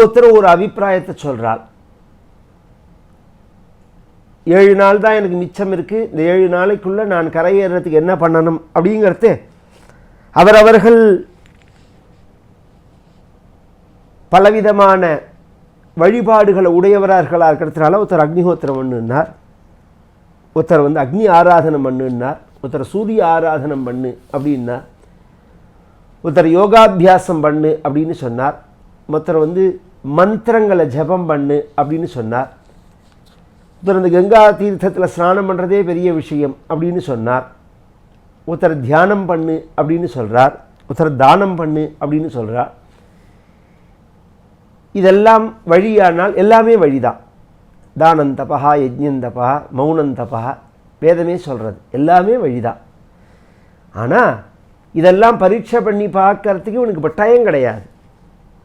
ஒவ்வொருத்தரும் ஒரு அபிப்பிராயத்தை சொல்கிறாள் ஏழு நாள் தான் எனக்கு மிச்சம் இருக்குது இந்த ஏழு நாளைக்குள்ளே நான் கரையேறதுக்கு என்ன பண்ணணும் அப்படிங்கிறது அவரவர்கள் பலவிதமான வழிபாடுகளை உடையவரார்களாக இருக்கிறதுனால ஒருத்தர் அக்னிஹோத்திரம் பண்ணுன்னார் ஒருத்தர் வந்து அக்னி ஆராதனம் பண்ணுன்னார் ஒருத்தர் சூரிய ஆராதனம் பண்ணு அப்படின்னார். ஒருத்தர் யோகாபியாசம் பண்ணு அப்படின்னு சொன்னார். ஒருத்தர் வந்து மந்திரங்களை ஜெபம் பண்ணு அப்படின்னு சொன்னார். ஒருத்தர் அந்த கங்கா தீர்த்தத்தில் ஸ்நானம் பண்ணுறதே பெரிய விஷயம் அப்படின்னு சொன்னார். ஒருத்தர் தியானம் பண்ணு அப்படின்னு சொல்கிறார் ஒருத்தர் தானம் பண்ணு அப்படின்னு சொல்கிறார் இதெல்லாம் வழியானால் எல்லாமே வழிதான். தானந்தபா யஜ்யந்தபா மௌனந்தபா வேதமே சொல்கிறது எல்லாமே வழிதான். ஆனால் இதெல்லாம் பரீட்சை பண்ணி பார்க்கறதுக்கு உனக்கு பட்டாயம் கிடையாது.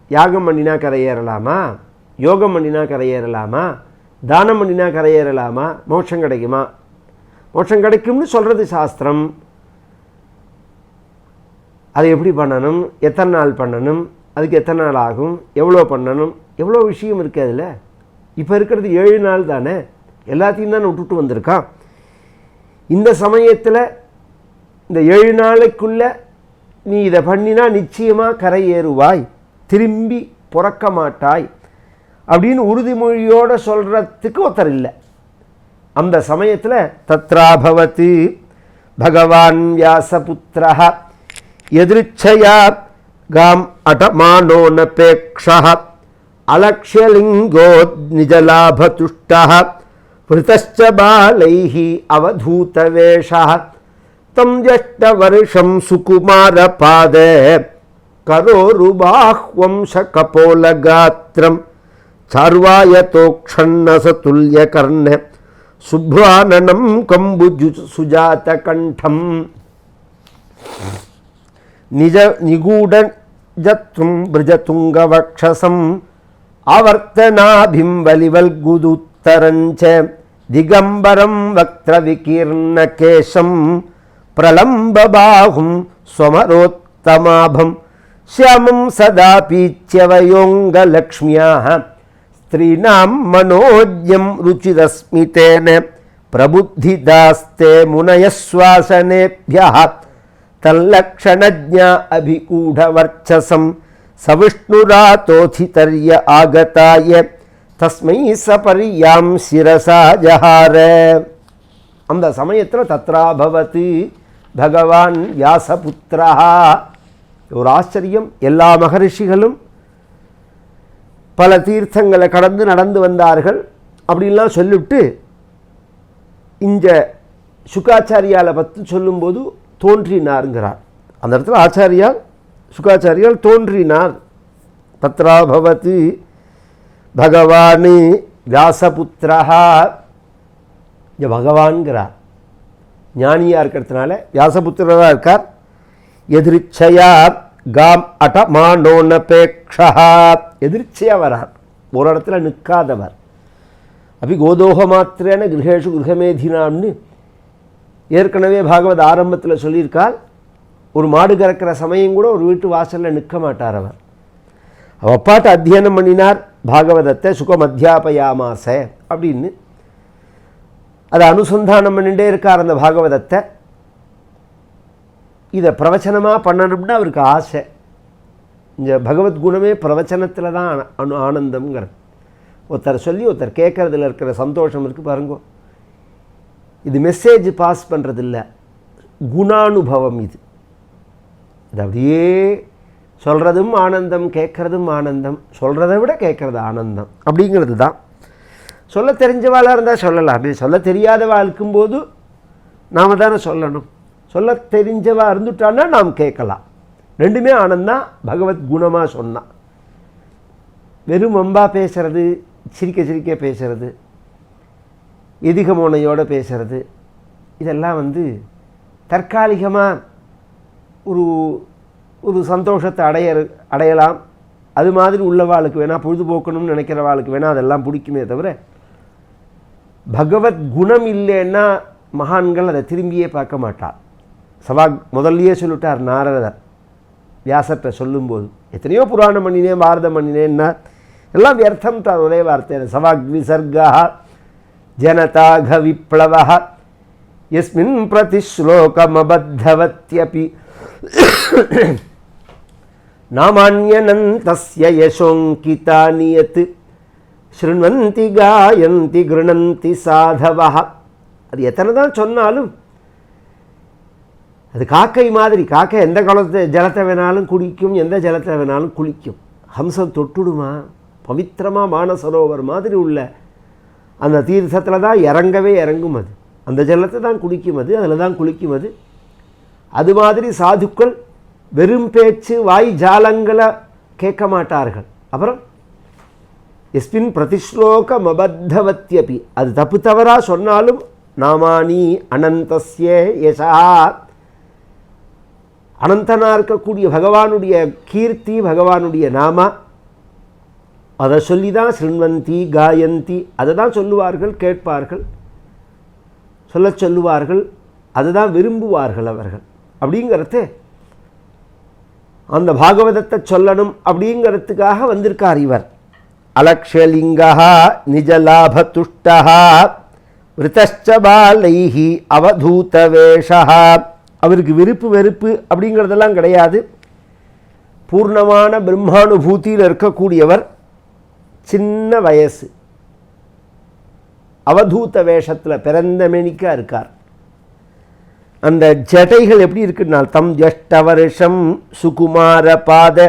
யாகம் பண்ணினா கரையேறலாமா? யோகம் பண்ணினா கரையேறலாமா? தானம் பண்ணினா கரையேறலாமா? மோட்சம் கிடைக்குமா? மோட்சம் கிடைக்கும்னு சொல்கிறது சாஸ்திரம். அதை எப்படி பண்ணணும்? எத்தனை நாள் பண்ணணும்? அதுக்கு எத்தனை நாள் ஆகும்? எவ்வளோ பண்ணணும்? எவ்வளோ விஷயம் இருக்குது அதில்? இப்போ இருக்கிறது ஏழு நாள் தானே? எல்லாத்தையும் தான் விட்டுட்டு வந்திருக்கான். இந்த சமயத்தில் இந்த ஏழு நாளைக்குள்ளே நீ இதை பண்ணினா நிச்சயமாக கரை ஏறுவாய் திரும்பி பிறக்க மாட்டாய் அப்படின்னு உறுதிமொழியோடு சொல்கிறதுக்கு ஒருத்தர் இல்லை அந்த சமயத்தில் தத்ராபவத்து பகவான் வியாசபுத்திரா எதிர்ச்சையா காம் அடமானோனபேக்ஷா அலக்ஷலிங்கோ நிஜலாபதுஷ்டா ஹிருத்த பாலை அவதூதவேஷா தம் ஜஷ்டவருஷம் சுகுமார பாத కరోరు బాహ్వంశ కపోల కరోరుబాహ్వంశకపోలగాత్రం చార్వాయతోక్షణ్ణసతుల్యకర్ణ శుభ్రాననం కంబుజు సుజాతకంఠం. నిజ నిగూఢజత్వం బ్రజతుంగవక్షసం ఆవర్తనాభింబలివల్గుదుత్తరంచ దిగంబరం వక్త్రవికీర్ణకేశం ప్రలంబబాహుం స్వమరోత్తమాభం శ్యామం సదాపీచ్యవయోంగలక్ష్మ్యా స్త్రీణాం మనోజ్ఞం రుచిరస్మితేన ప్రబుద్ధిదాస్తే మునయశ్వాసనేభ్య. తల్లక్షణజ్ఞ అభిగూఢవర్చసం సవిష్ణురాతోథితర్య ఆగతాయ. తస్మై సపర్యాం శిరసా జహార. అంద సమయత్ర తత్రాభవతి భగవాన్ வியாசபுத்திரா ஒரு ஆச்சரியம். எல்லா மகரிஷிகளும் பல தீர்த்தங்களை கடந்து நடந்து வந்தார்கள். அப்படின்லாம் சொல்லிவிட்டு இந்த சுகாச்சாரியாலை பற்றி சொல்லும்போது தோன்றினாருங்கிறார். அந்த இடத்துல ஆச்சாரியால் சுகாச்சாரியால் தோன்றினார். தத்ராபவத்து பகவான் வியாசபுத்திரா இங்கே பகவான்கிறார். ஞானியாக இருக்கிறதுனால வியாசபுத்திரராக இருக்கார். எதிர்ச்சையா காம் அடமானோனபேக்ஷா எதிர்ச்சையாக வரார் ஒரு இடத்துல நிற்காதவர். அப்படி கோதோக மாத்திரேன கிரகேஷு கிரகமேதினாம்னு ஏற்கனவே பாகவத் ஆரம்பத்தில் சொல்லியிருக்கால் ஒரு மாடு கறக்கிற சமயம் கூட ஒரு வீட்டு வாசலில் நிற்க மாட்டார் அவர். அவ அப்பாட்ட அத்தியனம் பண்ணினார். பாகவதத்தை சுகம் அத்தியாபயாமாச அப்படின்னு. அதை அனுசந்தானம் பண்ணிகிட்டே இருக்கார் அந்த பாகவதத்தை. இதை பிரவச்சனமாக பண்ணணும்னு அவருக்கு ஆசை. இந்த பகவத்குணமே பிரவச்சனத்தில் தான் அனு ஆனந்தம்ங்கிறது. ஒருத்தர் சொல்லி ஒருத்தர் கேட்குறதுல இருக்கிற சந்தோஷம் இருக்குது பாருங்க. இது மெசேஜ் பாஸ் பண்ணுறதில்ல குணானுபவம் இது. இது அப்படியே சொல்கிறதும் ஆனந்தம் கேட்குறதும் ஆனந்தம் சொல்கிறத விட கேட்குறது ஆனந்தம் அப்படிங்கிறது தான். சொல்ல தெரிஞ்சவாளாக இருந்தால் சொல்லலாம். அப்படி சொல்ல தெரியாதவா இருக்கும்போது நாம் தானே சொல்லணும். சொல்ல தெரிஞ்சவா இருந்துட்டான்னா நாம் கேட்கலாம். ரெண்டுமே ஆனந்தா பகவத் குணமாக சொன்னான் வெறும் அம்பா பேசுறது சிரிக்க சிரிக்க பேசுறது எதிகமோனையோடு பேசுறது இதெல்லாம் வந்து தற்காலிகமாக ஒரு ஒரு சந்தோஷத்தை அடைய அடையலாம். அது மாதிரி உள்ளவாளுக்கு வேணால் பொழுதுபோக்கணும்னு நினைக்கிறவாளுக்கு வேணால் அதெல்லாம் பிடிக்குமே தவிர பகவத் குணம் இல்லைன்னா மகான்கள் அதை திரும்பியே பார்க்க மாட்டாள் சவா முதல்லையே சொல்லிட்டார் நாரதர். வியாசத்தை சொல்லும்போது எத்தனையோ புராணம் பண்ணினேன் பாரதம் பண்ணினேன்னா எல்லாம் வியர்த்தம் தான் ஒரே வார்த்தை சவாக் விசர்கா ஜனதாக விப்ளவ எஸ்மின் பிரதிஸ்லோகமபத்தவத்யபி. நாமான்யனந்தஸ்ய யசோங்கிதானி யத் ஸ்ருண்வந்தி காயந்தி கிருணந்தி சாதவா அது எத்தனை தான் சொன்னாலும் அது காக்கை மாதிரி காக்கை எந்த குளத்தை ஜலத்தை வேணாலும் குடிக்கும் எந்த ஜலத்தை வேணாலும் குளிக்கும். ஹம்சம் தொட்டுடுமா? பவித்திரமாக மானசரோவர் மாதிரி உள்ள அந்த தீர்த்தத்தில் தான் இறங்கவே இறங்கும் அது. அந்த ஜலத்தை தான் குடிக்கும் அது அதில் தான் குளிக்கும் அது. அது மாதிரி சாதுக்கள் வெறும் பேச்சு வாய் ஜாலங்களை கேட்க மாட்டார்கள். அப்புறம் எஸ்மின் பிரதிஸ்லோக மபத்தவத்தியபி அது தப்பு தவறாக சொன்னாலும் நாமானி அனந்தஸ்ய யசா அனந்தனாக இருக்கக்கூடிய பகவானுடைய கீர்த்தி பகவானுடைய நாமா அதை சொல்லி தான் சிருண்வந்தி காயந்தி அதை தான் சொல்லுவார்கள் கேட்பார்கள் சொல்ல சொல்லுவார்கள் அதை தான் விரும்புவார்கள் அவர்கள். அப்படிங்கிறது. அந்த பாகவதத்தை சொல்லணும் அப்படிங்கிறதுக்காக வந்திருக்கார் இவர். அலக்ஷலிங்கா நிஜலாபதுஷ்டா விருத்தச்ச பாலைஹி அவதூத வேஷா அவருக்கு விருப்பு வெறுப்பு அப்படிங்கிறதெல்லாம் கிடையாது. பூர்ணமான பிரம்மானுபூத்தியில் இருக்கக்கூடியவர் சின்ன வயசு. அவதூத்த வேஷத்தில் பிறந்த மேனிக்காக இருக்கார். அந்த ஜடைகள் எப்படி இருக்குன்னா தம் ஜஷ்ட வருஷம் சுகுமார பாத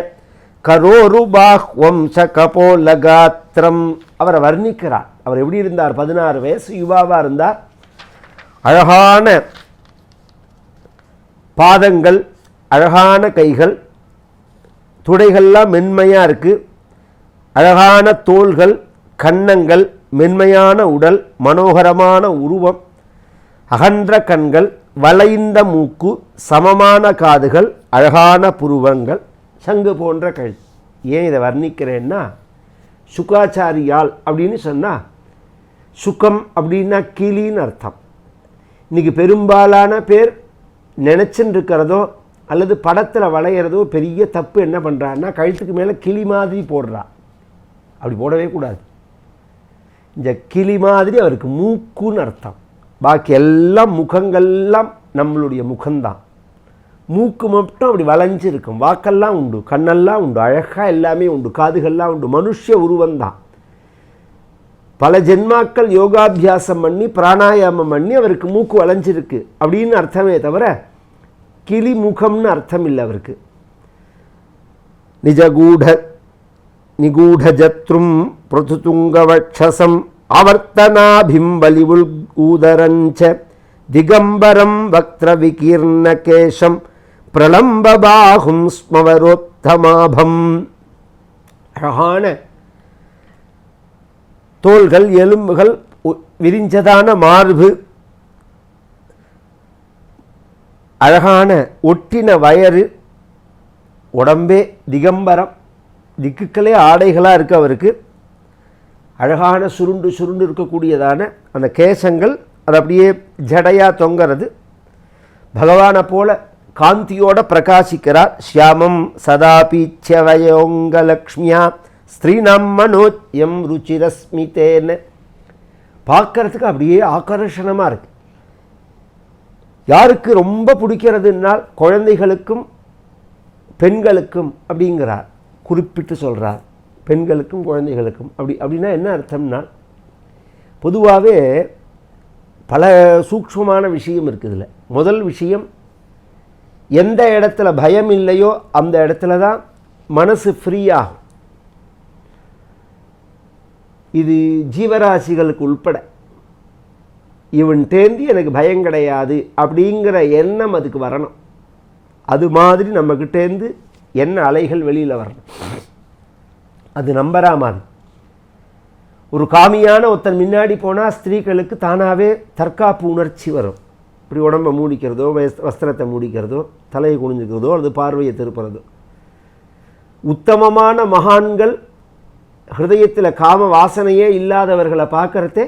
கரோரு பாஹ்வம் ச கபோலகாத்திரம். அவரை வர்ணிக்கிறார். அவர் எப்படி இருந்தார்? பதினாறு வயசு யுவாவாக இருந்தார். அழகான பாதங்கள் அழகான கைகள் துடைகள்லாம் மென்மையாக இருக்குது அழகான தோள்கள் கன்னங்கள் மென்மையான உடல் மனோகரமான உருவம் அகன்ற கண்கள் வளைந்த மூக்கு சமமான காதுகள் அழகான புருவங்கள். சங்கு போன்ற கழி ஏன் இதை வர்ணிக்கிறேன்னா சுகாச்சாரியால் அப்படின்னு சொன்னால் சுகம் அப்படின்னா கிளின்னு அர்த்தம். இன்றைக்கி பெரும்பாலான பேர் நினச்சின்னு இருக்கிறதோ அல்லது படத்தில் வளையிறதோ பெரிய தப்பு என்ன பண்ணுறான்னா கழுத்துக்கு மேலே கிளி மாதிரி போடுறா. அப்படி போடவே கூடாது. இந்த கிளி மாதிரி அவருக்கு மூக்குன்னு அர்த்தம். பாக்கி எல்லாம் முகங்கள்லாம் நம்மளுடைய முகம்தான். மூக்கு மட்டும் அப்படி வளைஞ்சு இருக்கும் வாக்கெல்லாம் உண்டு கண்ணெல்லாம் உண்டு அழகாக எல்லாமே உண்டு காதுகள்லாம் உண்டு. மனுஷ உருவம்தான். பல ஜென்மாக்கள் யோகாபியாசம் பண்ணி பிராணாயாமம் பண்ணி அவருக்கு மூக்கு வளைஞ்சிருக்கு. அப்படின்னு அர்த்தமே தவிர கிளி முகம்னு அர்த்தம் இல்லை அவருக்கு. நிஜகூட நிகூடஜத்ரும் பிரதுதுங்கவக்ஷசம் ஆவர்த்தனாபிம்பலிவுல் ஊதரஞ்ச திகம்பரம் வக்திரவிகீர்ணகேஷம் பிரளம்பபாகும் ஸ்மவரோத்தமாபம். அழகான தோள்கள் எலும்புகள் உ- விரிஞ்சதான மார்பு அழகான ஒட்டின வயறு உடம்பே திகம்பரம் திக்குக்களே ஆடைகளாக இருக்கு அவருக்கு. அழகான சுருண்டு சுருண்டு இருக்கக்கூடியதான அந்த கேசங்கள் அது அப்படியே ஜடையாக தொங்கிறது. பகவானை போல காந்தியோட பிரகாசிக்கிறார் ஷியாமம் சதாபீச்சவயோங்கலக்ஷ்மியா ஸ்ரீனம் மனோஜ்யம் ருச்சிரஸ்மிதேன்னு பார்க்கறதுக்கு அப்படியே ஆக்கர்ஷணமாக இருக்கு. யாருக்கு ரொம்ப பிடிக்கிறதுனால் குழந்தைகளுக்கும் பெண்களுக்கும் அப்படிங்கிறார். குறிப்பிட்டு சொல்கிறார் பெண்களுக்கும் குழந்தைகளுக்கும். அப்படி அப்படின்னா என்ன அர்த்தம்னா பொதுவாகவே பல சூக்ஷமான விஷயம் இருக்குதுல முதல் விஷயம் எந்த இடத்துல பயம் இல்லையோ அந்த இடத்துல தான் மனசு ஃப்ரீ ஆகும். இது ஜீவராசிகளுக்கு உள்பட. இவன் எனக்கு பயம் கிடையாது அப்படிங்கிற எண்ணம் அதுக்கு வரணும். அது மாதிரி நம்மக்கிட்டேருந்து என்ன அலைகள் வெளியில் வரணும். அது நம்பரா மாதிரி. ஒரு காமியான ஒருத்தன் முன்னாடி போனால் ஸ்திரீகளுக்கு தானாகவே தற்காப்பு உணர்ச்சி வரும். இப்படி உடம்பை மூடிக்கிறதோ வஸ்- வஸ்திரத்தை மூடிக்கிறதோ தலையை குனிஞ்சுக்கிறதோ அல்லது பார்வையை திருப்புறதோ. உத்தமமான மகான்கள் ஹிருதயத்தில் காம வாசனையே இல்லாதவர்களை பார்க்கறதே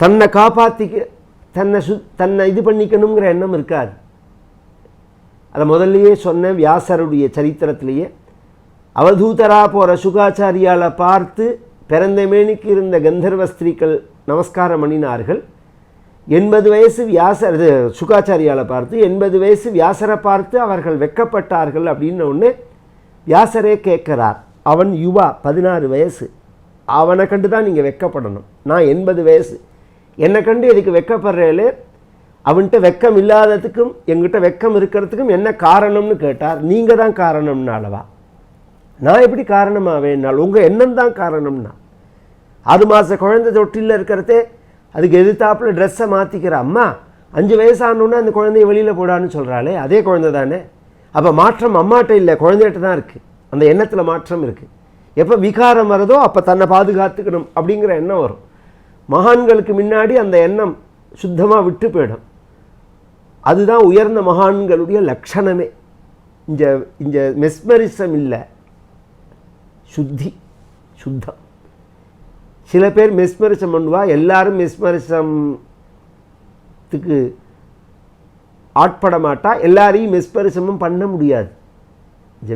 தன்னை காப்பாற்றிக்க தன்னை சு தன்னை இது பண்ணிக்கணுங்கிற எண்ணம் இருக்காது. அதை முதல்லையே சொன்ன வியாசருடைய சரித்திரத்திலேயே அவதூதரா போகிற சுகாச்சாரியாலை பார்த்து பிறந்த மேனிக்கு இருந்த கந்தர்வ ஸ்திரீக்கள் நமஸ்காரம் பண்ணினார்கள். எண்பது வயசு வியாசர் இது சுகாச்சாரியால் பார்த்து எண்பது வயசு வியாசரை பார்த்து அவர்கள் வெக்கப்பட்டார்கள் அப்படின்னு ஒன்று வியாசரே கேட்குறார். அவன் யுவா பதினாறு வயசு. அவனை கண்டு தான் நீங்கள் வெக்கப்படணும். நான் எண்பது வயசு. என்னை கண்டு இதுக்கு வெக்கப்படுறேலே அவன்கிட்ட வெக்கம் இல்லாததுக்கும் எங்கிட்ட வெக்கம் இருக்கிறதுக்கும் என்ன காரணம்னு கேட்டார். நீங்கள் தான் காரணம்னாலவா நான் எப்படி காரணமாவேன்னால் உங்கள் எண்ணம் தான் காரணம்னா? ஆறு மாத குழந்தை தொட்டிலில் இருக்கிறதே அதுக்கு எதிர்த்தாப்புல ட்ரெஸ்ஸை மாற்றிக்கிற அம்மா அஞ்சு வயசானோன்னே அந்த குழந்தைய வெளியில் போடான்னு சொல்கிறாளே அதே குழந்தை தானே அப்போ மாற்றம் அம்மாட்ட இல்லை குழந்தைகிட்ட தான் இருக்குது அந்த எண்ணத்தில் மாற்றம் இருக்குது எப்போ விகாரம் வருதோ அப்போ தன்னை பாதுகாத்துக்கணும் அப்படிங்கிற எண்ணம் வரும். மகான்களுக்கு முன்னாடி அந்த எண்ணம் சுத்தமாக விட்டு போயிடும். அதுதான் உயர்ந்த மகான்களுடைய லட்சணமே. இந்த இந்த மெஸ்மரிசம் இல்லை. சுத்தி சுத்தம். சில பேர் மெஸ்மரிசம் பண்ணுவா எல்லாரும் மெஸ்மரிசத்துக்கு ஆட்பட மாட்டா எல்லாரையும் மெஸ்மரிசமும் பண்ண முடியாது.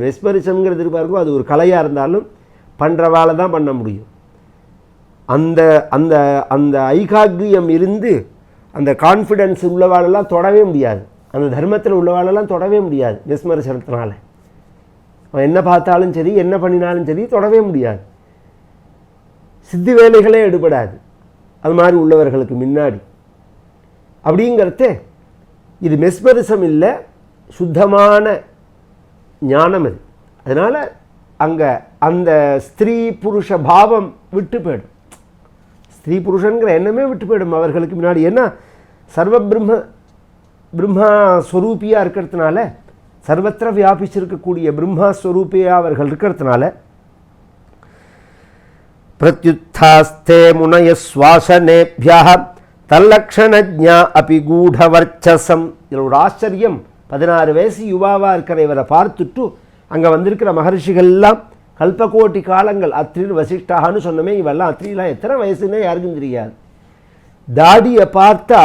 மெஸ்மரிசம்ங்கிறது பாருங்க அது ஒரு கலையாக இருந்தாலும் பண்ணுறவால தான் பண்ண முடியும். அந்த அந்த அந்த ஐகாக்கியம் இருந்து அந்த கான்ஃபிடென்ஸ் உள்ளவாளெல்லாம் தொடவே முடியாது. அந்த தர்மத்தில் உள்ளவாளெல்லாம் தொடவே முடியாது மெஸ்மரிசனத்தினால அவன் என்ன பார்த்தாலும் சரி என்ன பண்ணினாலும் சரி தொடவே முடியாது. சித்தி வேலைகளே எடுபடாது. அது மாதிரி உள்ளவர்களுக்கு முன்னாடி. அப்படிங்கிறத இது மெஸ்மரிசம் இல்லை சுத்தமான ஞானம் அது அதனால் அங்கே அந்த ஸ்திரீ புருஷ பாவம் விட்டு போயிடும். ஸ்திரீ புருஷங்கிற எண்ணமே விட்டு போயிடும் அவர்களுக்கு முன்னாடி. ஏன்னா சர்வ பிரம்ம பிரம்மா ஸ்வரூபியாக இருக்கிறதுனால சர்வத்திர வியாபிச்சிருக்கக்கூடிய பிரம்மா ஸ்வரூபியாக அவர்கள் இருக்கிறதுனால பிரத்யுத்தாஸ்தே முனய சுவாசனேபியா தல்லக்ஷணஜா அபி கூடவர்ச்சசம் இதில் ஒரு ஆச்சரியம். பதினாறு வயசு யுவாவாக இருக்கிற இவரை பார்த்துட்டு அங்கே வந்திருக்கிற மகர்ஷிகள்லாம் கல்பகோட்டி காலங்கள் அத்ரில் வசிஷ்டாகனு சொன்னமே இவெல்லாம் அத்திரிலாம் எத்தனை வயசுன்னே யாருக்கும் தெரியாது. தாடியை பார்த்தா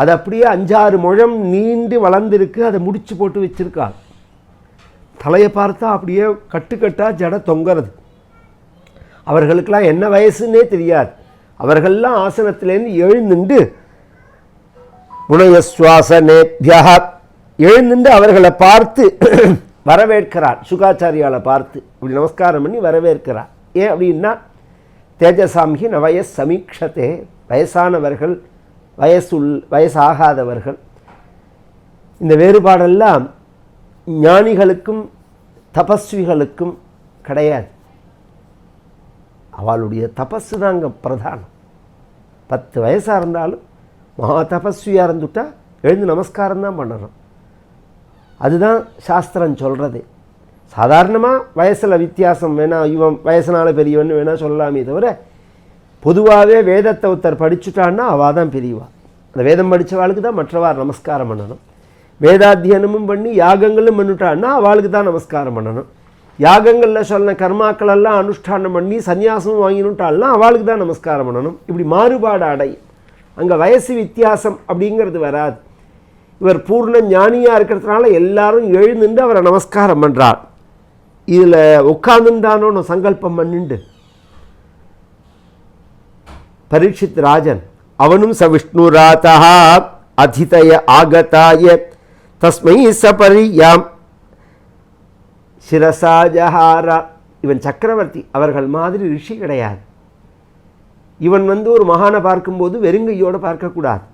அது அப்படியே அஞ்சாறு முழம் நீண்டு வளர்ந்துருக்கு அதை முடிச்சு போட்டு வச்சிருக்காள். தலையை பார்த்தா அப்படியே கட்டுக்கட்டாக ஜட தொங்குறது. அவர்களுக்கெல்லாம் என்ன வயசுன்னே தெரியாது. அவர்கள்லாம் ஆசனத்திலேருந்து எழுந்துண்டு முனையஸ்வாசனேபியா எழுந்து அவர்களை பார்த்து வரவேற்கிறார். சுகாச்சாரியாவை பார்த்து இப்படி நமஸ்காரம் பண்ணி வரவேற்கிறார். ஏன் அப்படின்னா தேஜசாம்ஹி நவயஸ் சமீக்ஷத்தே வயசானவர்கள் வயசுள் வயசாகாதவர்கள். இந்த வேறுபாடெல்லாம் ஞானிகளுக்கும் தபஸ்விகளுக்கும் கிடையாது. அவளுடைய தபஸு தாங்க பிரதானம். பத்து வயசாக இருந்தாலும் மகா தபஸ்வியாக இருந்துட்டால் எழுந்து நமஸ்காரம் தான் பண்ணணும். அதுதான் சாஸ்திரம் சொல்கிறது சாதாரணமாக வயசில் வித்தியாசம் வேணால் இவன் வயசுனால பெரியவன் வேணால் சொல்லலாமே தவிர பொதுவாகவே வேதத்தை ஒருத்தர் படிச்சுட்டான்னா அவள் தான் பெரியவா. அந்த வேதம் படித்தவாளுக்கு தான் மற்றவார் நமஸ்காரம் பண்ணணும். வேதாத்தியனமும் பண்ணி யாகங்களும் பண்ணிட்டான்னா அவளுக்கு தான் நமஸ்காரம் பண்ணணும். யாகங்களில் சொன்ன கர்மாக்கள் எல்லாம் அனுஷ்டானம் பண்ணி சன்னியாசமும் வாங்கினுட்டாள்னா அவளுக்கு தான் நமஸ்காரம் பண்ணணும். இப்படி மாறுபாடு அடையும் அங்கே வயசு வித்தியாசம் அப்படிங்கிறது வராது. இவர் பூர்ண ஞானியாக இருக்கிறதுனால எல்லாரும் எழுந்துண்டு அவரை நமஸ்காரம் பண்ணுறார் இதில் உட்கார்ந்துட்டானோன்னு சங்கல்பம் பண்ணிண்டு. பரீட்சித் ராஜன் அவனும் ச விஷ்ணுராதா அதிதய ஆகதாய தஸ்மை சபரியாம். சிரசாஜஹாரா இவன் சக்கரவர்த்தி அவர்கள் மாதிரி ரிஷி கிடையாது. இவன் வந்து ஒரு மகானை பார்க்கும்போது வெறுங்கையோடு பார்க்கக்கூடாது.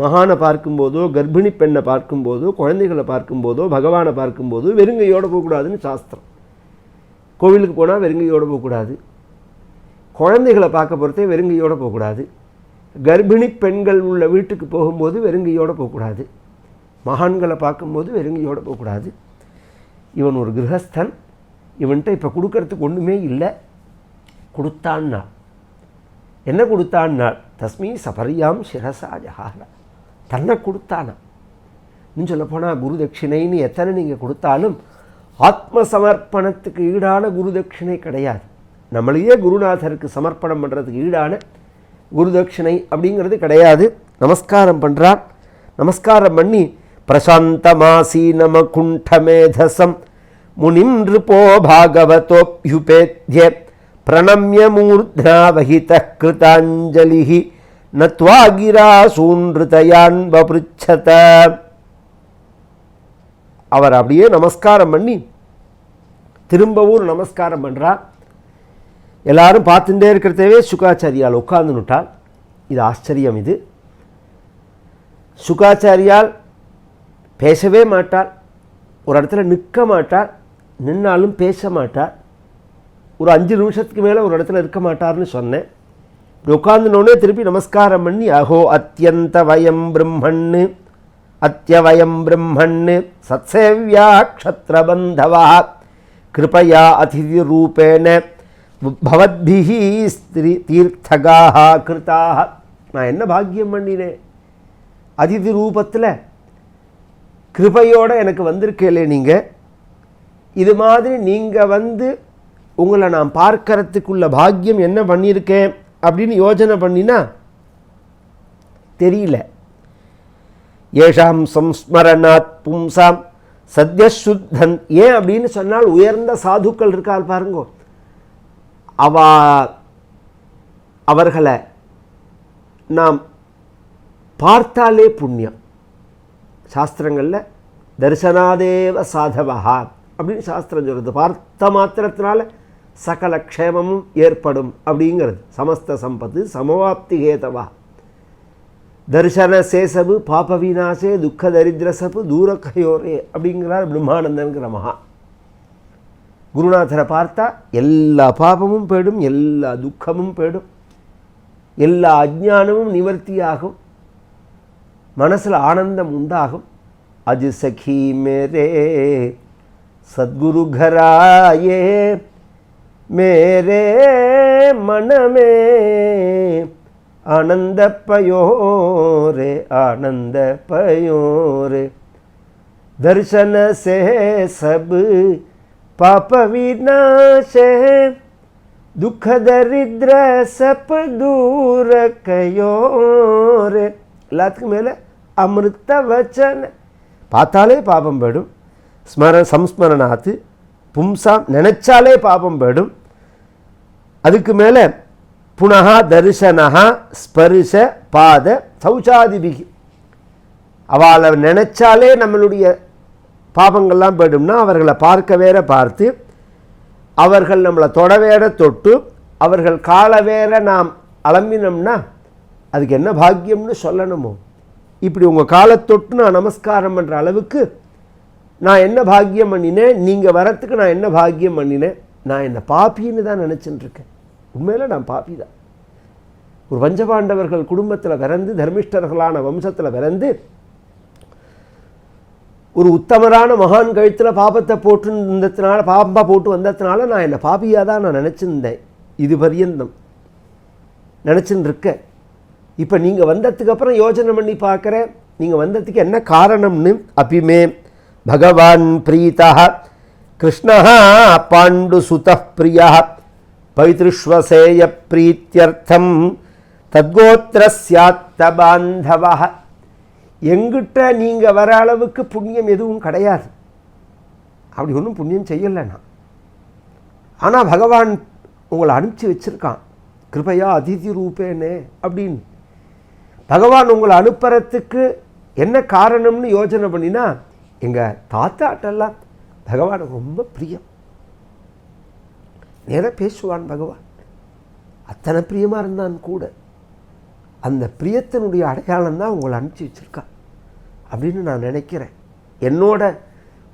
மகானை பார்க்கும்போதோ கர்ப்பிணி பெண்ணை பார்க்கும்போதோ குழந்தைகளை பார்க்கும்போதோ பகவானை பார்க்கும்போதோ வெறுங்கையோடு போகக்கூடாதுன்னு சாஸ்திரம். கோவிலுக்கு போனால் வெறுங்கையோடு போகக்கூடாது. குழந்தைகளை பார்க்க பொறுத்தே வெறுங்கையோடு போகக்கூடாது. கர்ப்பிணி பெண்கள் உள்ள வீட்டுக்கு போகும்போது வெறுங்கையோடு போகக்கூடாது. மகான்களை பார்க்கும்போது வெறுங்கையோடு போகக்கூடாது. இவன் ஒரு கிரகஸ்தன். இவன்கிட்ட இப்போ கொடுக்கறதுக்கு ஒன்றுமே இல்லை. கொடுத்தான்னா என்ன கொடுத்தான்னா தஸ்மி சபரியாம் சிரசா ஜஹாரா தன்னை கொடுத்தானா இன்னும் சொல்ல போனால் குரு தட்சிணைன்னு எத்தனை நீங்கள் கொடுத்தாலும் ஆத்ம சமர்ப்பணத்துக்கு ஈடான குரு தட்சிணை கிடையாது. நம்மளையே குருநாதருக்கு சமர்ப்பணம் பண்ணுறதுக்கு ஈடான குரு தட்சிணை அப்படிங்கிறது கிடையாது. நமஸ்காரம் பண்ணுறார் நமஸ்காரம் பண்ணி பிரசாந்தமாசீனம குண்டமேதசம் முனிம் நிருபோ பாகவதோப்யுபேத்ய பிரணம்ய மூர்த்னாவகித கிருதாஞ்சலி நத்வாகிரா சூன்ருதயான் பபிருச்சத அவர் அப்படியே நமஸ்காரம் பண்ணி திரும்பவும் நமஸ்காரம் பண்ணுறா எல்லாரும் பார்த்துட்டே இருக்கிறதவே சுகாச்சாரியால் உட்கார்ந்துனுட்டால் இது ஆச்சரியம் இது. சுகாச்சாரியால் பேசவே மாட்டார். ஒரு இடத்துல நிற்க மாட்டார். நின்னாலும் பேச மாட்டார். ஒரு அஞ்சு நிமிஷத்துக்கு மேலே ஒரு இடத்துல இருக்க மாட்டார்னு சொன்னேன். இப்படி உட்காந்துனோடனே திருப்பி நமஸ்காரம் பண்ணி அஹோ அத்தியந்த வயம் பிரம்மண்ணு அத்தியவயம் பிரம்மண்ணு சத்சேவியா க்ஷத்ரபந்தவா கிருபயா அதிதி ரூபேண பவத்பிஹி ஸ்திரீ தீர்த்தகாக கிருதாக நான் என்ன பாக்கியம் பண்ணினேன்? அதிதி ரூபத்தில் கிருபையோடு எனக்கு வந்திருக்கேலே நீங்கள் இது மாதிரி நீங்கள் வந்து உங்களை நான் பார்க்கறதுக்குள்ள பாக்கியம் என்ன பண்ணியிருக்கேன்? அப்படின்னு யோஜனை பண்ணினா தெரியல. ஏஷாம் சம்ஸ்மரணாத் பும்சாம் சத்யசுத்தன் ஏன் அப்படின்னு சொன்னால் உயர்ந்த சாதுக்கள் இருக்கால் பாருங்கோ. அவ அவர்களை நாம் பார்த்தாலே புண்ணியம். சாஸ்திரங்களில் தரிசனாதேவ சாதவஹா அப்படின்னு சாஸ்திரம் சொல்கிறது பார்த்த மாத்திரத்தினால சகல க்ஷேமமும் ஏற்படும் அப்படிங்கிறது. சமஸ்த சம்பத்து சமவாப்தி ஹேதவா. தர்சன சேசபு பாப விநாசே துக்க தரித்திரசப்பு தூரக்கையோரே அப்படிங்கிறார் பிரம்மானந்தன்கிற மகா. குருநாதரை பார்த்தா எல்லா பாபமும் போயிடும் எல்லா துக்கமும் போயிடும் எல்லா அஜானமும் நிவர்த்தியாகும். மனசில் ஆனந்தம் உண்டாகும். அது சகி மேரே சத்குரு கராயே मेरे मन में आनंद पयो रे आनंद पयो रे दर्शन से सब पाप विनाश है दुख दरिद्र सप दूर कयो रे எல்லாத்துக்கும் மேலே அமிர்த வச்சன பார்த்தாலே பாபம் போயிடும் ஸ்மர சம்ஸ்மரணாத்து பும்சாம் நினைச்சாலே பாபம் போயிடும் அதுக்கு மேலே புனகா தரிசனகா ஸ்பரிச பாத சௌச்சாதிபிகி அவளை நினைச்சாலே நம்மளுடைய பாபங்கள்லாம் போயிடும்னா அவர்களை பார்க்க வேற பார்த்து அவர்கள் நம்மளை தொட வேற தொட்டு அவர்கள் கால வேற நாம் அலம்பினோம்னா அதுக்கு என்ன பாக்கியம்னு சொல்லணுமோ? இப்படி உங்கள் காலை தொட்டு நான் நமஸ்காரம் பண்ணுற அளவுக்கு நான் என்ன பாக்கியம் பண்ணினேன்? நீங்கள் வரத்துக்கு நான் என்ன பாக்கியம் பண்ணினேன்? நான் என்ன பாப்பின்னு தான் நினச்சிட்டுருக்கேன். உண்மையில் நான் பாப்பி தான். ஒரு பஞ்சபாண்டவர்கள் குடும்பத்தில் பிறந்து தர்மிஷ்டர்களான வம்சத்தில் பிறந்து ஒரு உத்தமரான மகான் கழுத்தில் பாபத்தை போட்டு இருந்ததுனால பாம்பா போட்டு வந்ததுனால நான் என்னை பாப்பியாக தான் நான் நினச்சிருந்தேன். இது பரியந்தம். நினச்சின்னு இருக்கேன் இப்போ நீங்கள் வந்ததுக்கு அப்புறம் யோஜனை பண்ணி பார்க்குறேன். நீங்கள் வந்ததுக்கு என்ன காரணம்னு அப்பயுமே பகவான் பிரீதா கிருஷ்ணா பாண்டு சுத பிரியா பைதிருஷ்வசேய பிரீத்தியர்த்தம் தத்கோத்திரஸ்யாத்த பாந்தவா எங்கிட்ட நீங்கள் வர அளவுக்கு புண்ணியம் எதுவும் கிடையாது. அப்படி ஒன்றும் புண்ணியம் செய்யலை நான். ஆனால் பகவான் உங்களை அனுப்பிச்சி வச்சுருக்கான். கிருபையா அதிதி ரூபேனே அப்படின்னு. பகவான் உங்களை அனுப்புறத்துக்கு என்ன காரணம்னு யோசனை பண்ணினா எங்கள் தாத்தாட்டெல்லாம் பகவான் ரொம்ப பிரியம். நேராக பேசுவான் பகவான். அத்தனை பிரியமாக இருந்தான் கூட. அந்த பிரியத்தினுடைய அடையாளம் தான் உங்களை அனுப்பிச்சி வச்சுருக்கான் அப்படின்னு நான் நினைக்கிறேன். என்னோட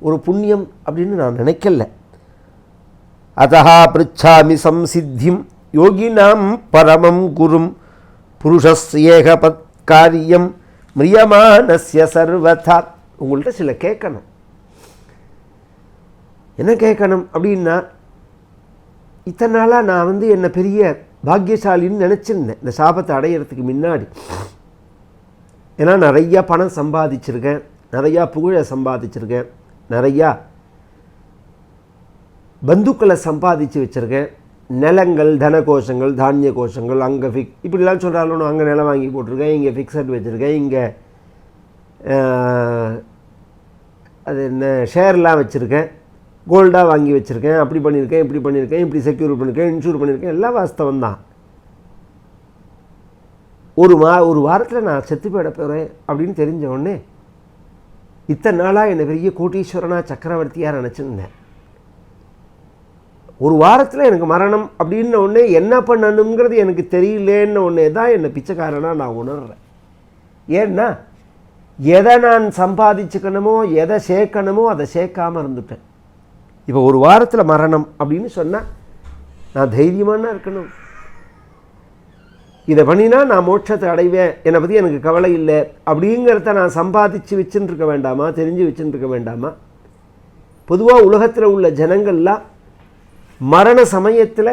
ஒரு புண்ணியம் அப்படின்னு நான் நினைக்கல. அதா பிருச்சாமி சம்சித்திம் யோகினாம் பரமம் குரும் புருஷஸ்யேகபத் காரியம் மிரியமானஸ்ய சர்வதா உங்கள்கிட்ட சில கேட்கணும். என்ன கேட்கணும் அப்படின்னா இத்தனை நாளாக நான் வந்து என்னை பெரிய பாக்கியசாலின்னு நினச்சிருந்தேன். இந்த சாபத்தை அடையிறதுக்கு முன்னாடி. ஏன்னா நிறையா பணம் சம்பாதிச்சிருக்கேன். நிறையா புகழை சம்பாதிச்சிருக்கேன். நிறையா பந்துக்களை சம்பாதிச்சு வச்சுருக்கேன். நிலங்கள் தன கோஷங்கள் தானிய கோஷங்கள் அங்கே ஃபிக் இப்படிலாம் சொல்கிறாலும் அங்கே நிலம் வாங்கி போட்டிருக்கேன். இங்கே ஃபிக்ஸட் வச்சுருக்கேன். இங்கே அது என்ன ஷேர்லாம் வச்சுருக்கேன். கோல்டாக வாங்கி வச்சுருக்கேன். அப்படி பண்ணியிருக்கேன் இப்படி பண்ணியிருக்கேன் இப்படி செக்யூர் பண்ணியிருக்கேன் இன்சூர் பண்ணியிருக்கேன். எல்லாம் வாஸ்தவம் தான். ஒரு மா ஒரு வாரத்தில் நான் செத்து போயிட போகிறேன் அப்படின்னு தெரிஞ்ச உடனே இத்தனை நாளாக என்னை பெரிய கோட்டீஸ்வரனா சக்கரவர்த்தியாக நினச்சிருந்தேன். ஒரு வாரத்தில் எனக்கு மரணம் அப்படின்ன உடனே என்ன பண்ணணுங்கிறது எனக்கு தெரியலேன்ன உடனே தான் என்னை பிச்சைக்காரனாக நான் உணர்றேன். ஏன்னா எதை நான் சம்பாதிச்சுக்கணுமோ எதை சேர்க்கணுமோ அதை சேர்க்காமல் இருந்துட்டேன். இப்போ ஒரு வாரத்தில் மரணம் அப்படின்னு சொன்னால் நான் தைரியமான இருக்கணும். இதை பண்ணினா நான் மோட்சத்தை அடைவேன் என்னை பற்றி எனக்கு கவலை இல்லை அப்படிங்கிறத நான் சம்பாதிச்சு வச்சுன்னு இருக்க வேண்டாமா தெரிஞ்சு வச்சுன்னு இருக்க வேண்டாமா? பொதுவாக உலகத்தில் உள்ள ஜனங்கள்லாம் மரண சமயத்தில்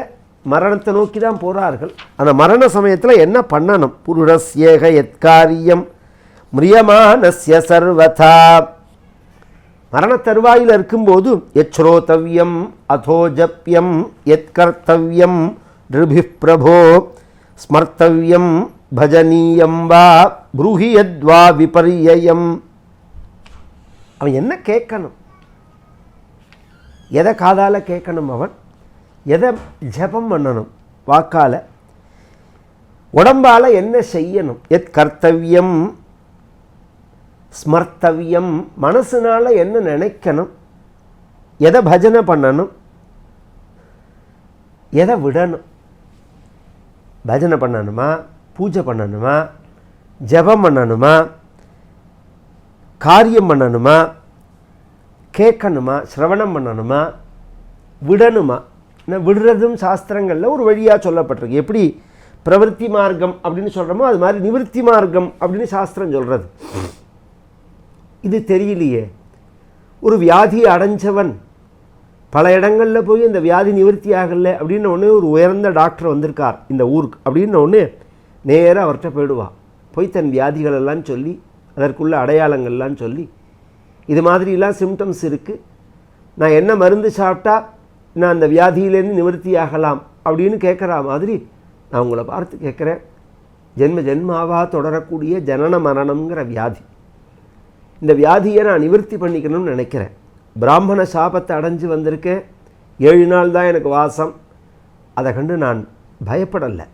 மரணத்தை நோக்கி தான் போகிறார்கள் அந்த மரண சமயத்தில் என்ன பண்ணணும்? புருஷஸ்யேக எத்காரியம். மிரியமானஸ்ய சர்வதா மரண தருவாயில் இருக்கும்போது எச்ரோதவ்யம் அதோஜப்யம் எத்கர்த்தவ்யம் ரிபி பிரபோ ஸ்மர்த்தவ்யம் பஜனீயம் வா ப்ரூஹி யத்வா விபர்யம் அவன் என்ன கேட்கணும்? எதை காதால் கேட்கணும் அவன்? எதை ஜபம் பண்ணணும் வாக்கால்? உடம்பால் என்ன செய்யணும்? எத் கர்த்தவியம் ஸ்மர்த்தவியம். மனசுனால் என்ன நினைக்கணும்? எதை பஜனை பண்ணணும்? எதை விடணும்? பஜனை பண்ணணுமா? பூஜை பண்ணணுமா? ஜெபம் பண்ணணுமா? காரியம் பண்ணணுமா? கேட்கணுமா? சிரவணம் பண்ணணுமா? விடணுமா? நான் விடுறதும் சாஸ்திரங்களில் ஒரு வழியாக சொல்லப்பட்டிருக்கு. எப்படி பிரவருத்தி மார்க்கம் அப்படின்னு சொல்கிறோமோ அது மாதிரி நிவர்த்தி மார்க்கம் அப்படின்னு சாஸ்திரம் சொல்கிறது இது தெரியலையே. ஒரு வியாதி அடைஞ்சவன் பல இடங்களில் போய் இந்த வியாதி நிவர்த்தி ஆகலை அப்படின்னு ஒன்று ஒரு உயர்ந்த டாக்டர் வந்திருக்கார் இந்த ஊருக்கு அப்படின்னு ஒன்று நேராக அவர்கிட்ட போயிடுவா. போய் தன் வியாதிகளெல்லாம் சொல்லி அதற்குள்ள அடையாளங்கள்லாம் சொல்லி இது மாதிரிலாம் சிம்டம்ஸ் இருக்குது நான் என்ன மருந்து சாப்பிட்டா நான் அந்த வியாதியிலேருந்து நிவர்த்தி ஆகலாம் அப்படின்னு கேட்குற மாதிரி நான் உங்களை பார்த்து கேட்குறேன் ஜென்ம ஜென்மாவாக தொடரக்கூடிய ஜனன மரணம்ங்கிற வியாதி. இந்த வியாதியை நான் நிவர்த்தி பண்ணிக்கணும்னு நினைக்கிறேன். பிராமண சாபத்தை அடைஞ்சு வந்திருக்கேன். ஏழு நாள் தான் எனக்கு வாசம். அதை கண்டு நான் பயப்படலை.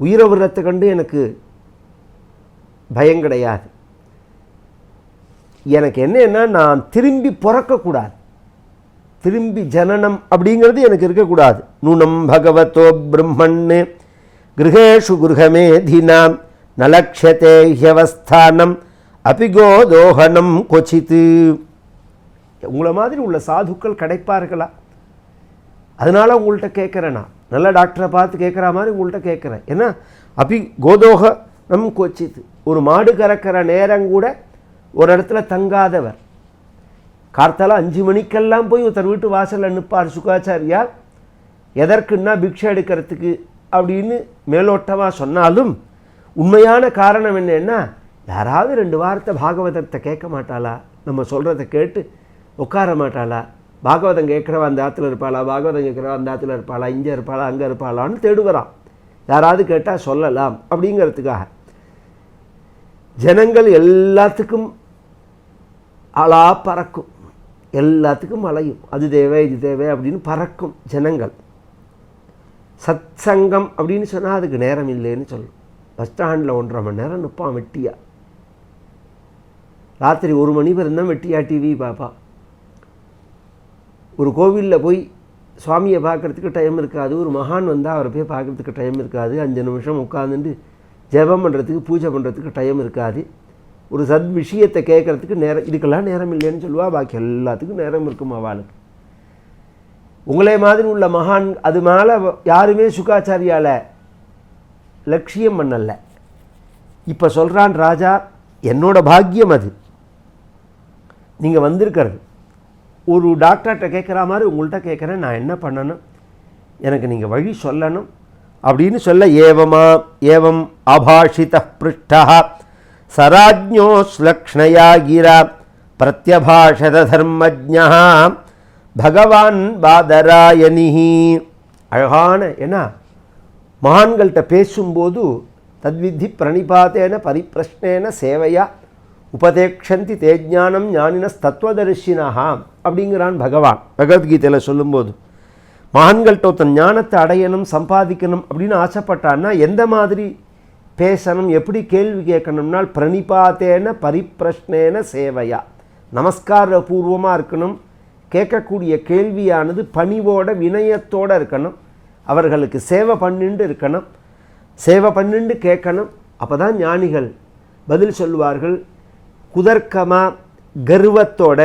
உயிரவிரத்தை கண்டு எனக்கு பயம் கிடையாது. எனக்கு என்னன்னா நான் திரும்பி பிறக்கக்கூடாது. திரும்பி ஜனனம் அப்படிங்கிறது எனக்கு இருக்கக்கூடாது. நூனம் பகவதோ பிரம்மன்னு கிரகேஷு கிருகமேதினாம் நலக்ஷதே ஹியவஸ்தானம் அபிகோதோகனம் கொச்சித்து. உங்களை மாதிரி உள்ள சாதுக்கள் கிடைப்பார்களா? அதனால் உங்கள்கிட்ட கேட்குறேன் நான். நல்ல டாக்டரை பார்த்து கேட்குற மாதிரி உங்கள்கிட்ட கேட்குறேன் ஏன்னா அபி கோதோக நம் கொச்சித்து. ஒரு மாடு கறக்கிற நேரம் கூட ஒரு இடத்துல தங்காதவர். கார்த்தால அஞ்சு மணிக்கெல்லாம் போய் ஒருத்தர் வீட்டு வாசலில் நிற்பார் சுகாச்சாரியார் எதற்குன்னா பிக்ஷை எடுக்கிறதுக்கு அப்படின்னு மேலோட்டமாக சொன்னாலும் உண்மையான காரணம் என்னன்னா யாராவது ரெண்டு வாரத்தை பாகவதத்தை கேட்க மாட்டாளா? நம்ம சொல்கிறத கேட்டு உட்கார மாட்டாளா? பாகவதம் கேட்குறவா அந்த ஆற்றுல இருப்பாளா? பாகவதம் கேட்குறவா அந்த ஆற்றுல இருப்பாளா? இங்கே இருப்பாளா? அங்கே இருப்பாளான்னு தேடுவரான் யாராவது கேட்டால் சொல்லலாம் அப்படிங்கிறதுக்காக. ஜனங்கள் எல்லாத்துக்கும் அலா பறக்கும். எல்லாத்துக்கும் அலையும். அது தேவை இது தேவை அப்படின்னு பறக்கும் ஜனங்கள். சத் சங்கம் அப்படின்னு சொன்னால் அதுக்கு நேரம் இல்லைன்னு சொல்லும். பஸ் ஸ்டாண்டில் ஒன்றரை மணி நேரம் நிற்பான் வெட்டியாக ராத்திரி ஒரு மணி பிறந்தான் வெட்டியா டிவி பார்ப்பா ஒரு கோவிலில் போய் சுவாமியை பார்க்குறதுக்கு டைம் இருக்காது. ஒரு மகான் வந்தால் அவரை போய் பார்க்குறதுக்கு டைம் இருக்காது. அஞ்சு நிமிஷம் உட்காந்துட்டு ஜெபம் பண்ணுறதுக்கு பூஜை பண்ணுறதுக்கு டைம் இருக்காது. ஒரு சத் விஷயத்தை கேட்குறதுக்கு நேரம் இதுக்கெல்லாம் நேரம் இல்லைன்னு சொல்லுவா. பாக்கி எல்லாத்துக்கும் நேரம் இருக்கும் அவளுக்கு. உங்களே மாதிரி உள்ள மகான் அது மேலே யாருமே சுகாச்சாரியால் லட்சியம் பண்ணலை. இப்போ சொல்கிறான் ராஜா என்னோட பாக்கியம் அது. நீங்கள் வந்திருக்கிறது. ஒரு டாக்டர்கிட்ட கேட்குற மாதிரி உங்கள்கிட்ட கேட்குறேன் நான் என்ன பண்ணணும்? எனக்கு நீங்கள் வழி சொல்லணும். அப்படின்னு சொல்ல ஏவமா ஏவம் அபாஷித பிருஷ்டா சராஜ்ஞோ ஸ்லக்ஷ்ணயா கிரா பிரத்யபாஷத தர்மஜா பகவான் பாதராயணிஹி. அழகான என்ன மகான்கள்கிட்ட பேசும்போது தத்வித்தி பிரணிபாத்தேன பரிப்பிரஷ்னேன சேவையா உபதேக்ஷந்தி தேஜானம் ஞானினஸ் தத்துவதரிசினஹா அப்படிங்கிறான் பகவான். பகவத்கீதையில் சொல்லும்போது மகான்கள்கிட்ட ஒருத்தன் ஞானத்தை அடையணும் சம்பாதிக்கணும் அப்படின்னு ஆசைப்பட்டான்னா எந்த மாதிரி பேசணும் எப்படி கேள்வி கேட்கணும்னால் பிரணிபாத்தேன பரிப்பிரஷ்னேன சேவையா. நமஸ்கார பூர்வமாக இருக்கணும். கேட்கக்கூடிய கேள்வியானது பணிவோட வினயத்தோடு இருக்கணும். அவர்களுக்கு சேவை பண்ணிண்டு இருக்கணும். சேவை பண்ணிண்டு கேட்கணும். அப்போ தான் ஞானிகள் பதில் சொல்லுவார்கள். குதர்க்கமாக கர்வத்தோட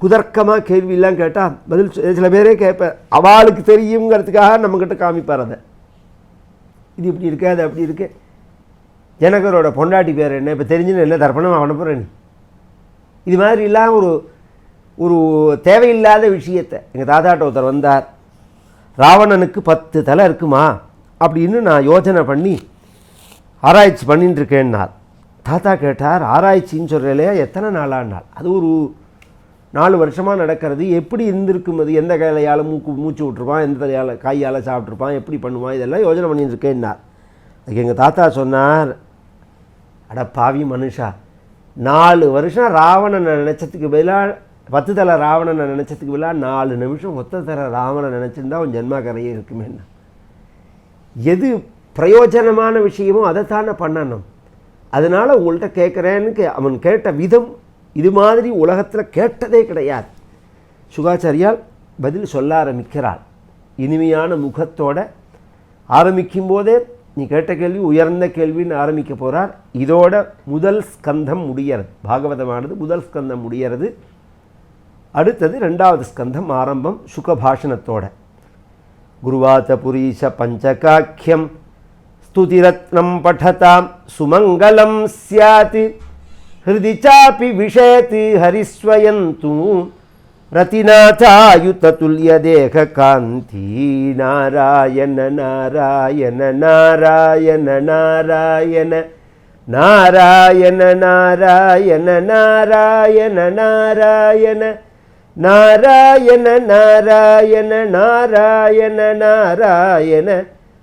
குதர்க்கமாக கேள்வியெல்லாம் கேட்டால் பதில் சில பேரே கேட்பேன் அவளுக்கு தெரியுங்கிறதுக்காக நம்மக்கிட்ட காமிப்பார் அதை இது இப்படி இருக்கு அது அப்படி இருக்கு. ஜனகரோட பொண்டாட்டி பேர் என்ன? இப்போ தெரிஞ்சுன்னு என்ன தர்ப்பணம் அவனை போகிறேன் இது மாதிரி இல்லாமல் ஒரு ஒரு தேவையில்லாத விஷயத்தை எங்கள் தாத்தாட்ட ஒருத்தர் வந்தார். ராவணனுக்கு பத்து தலை இருக்குமா? அப்படின்னு நான் யோசனை பண்ணி ஆராய்ச்சி பண்ணிட்டு இருக்கேன்னார் தாத்தா கேட்டார் ஆராய்ச்சின்னு சொல்கிறலையா எத்தனை நாளானால் அது ஒரு நாலு வருஷமாக நடக்கிறது. எப்படி இருந்திருக்கும் அது? எந்த கையால் மூக்கு மூச்சு விட்ருப்பான் எந்த தலையால் கையால் சாப்பிட்ருப்பான் எப்படி பண்ணுவான்? இதெல்லாம் யோசனை பண்ணிட்டு இருக்கேன்னார் அதுக்கு எங்கள் தாத்தா சொன்னார் அட பாவி மனுஷா நாலு வருஷம் ராவணனை நினச்சதுக்கு பதிலாக பத்து தலை ராவணனை நினச்சதுக்கு பதிலாக நாலு நிமிஷம் ஒத்த தர ராவணனை நினச்சிருந்தா அவன் ஜென்மா கரையே இருக்குமேன்னா எது பிரயோஜனமான விஷயமோ அதைத்தானே பண்ணணும். அதனால் உங்கள்கிட்ட கேட்குறேன்னு கே- அவன் கேட்ட விதம் இது மாதிரி உலகத்தில் கேட்டதே கிடையாது. சுகாச்சாரியால் பதில் சொல்ல ஆரம்பிக்கிறாள். இனிமையான முகத்தோட ஆரம்பிக்கும் போதே நீ கேட்ட கேள்வி உயர்ந்த கேள்வின்னு ஆரம்பிக்க போகிறார் இதோட முதல் ஸ்கந்தம் முடியறது. பாகவதமானது முதல் ஸ்கந்தம் முடியறது. அடுத்தது ரெண்டாவது ஸ்கந்தம் ஆரம்பம் சுகபாஷணத்தோட. குருவாதபுரீஷ பஞ்சகாக்கியம் ஸ்துதிரத்னம் படதாம் சுமங்கலம் ஸ்யாத் ஹிருதி சாப்பி விஷயத் ஹரிஸ்வயந்து ரதிநாதாயுததுல்யதேக காந்தி நாராயண நாராயண நாராயண நாராயண நாராயண நாராயண நாராயண நாராயண நாராயண நாராயண நாராயண நாராயண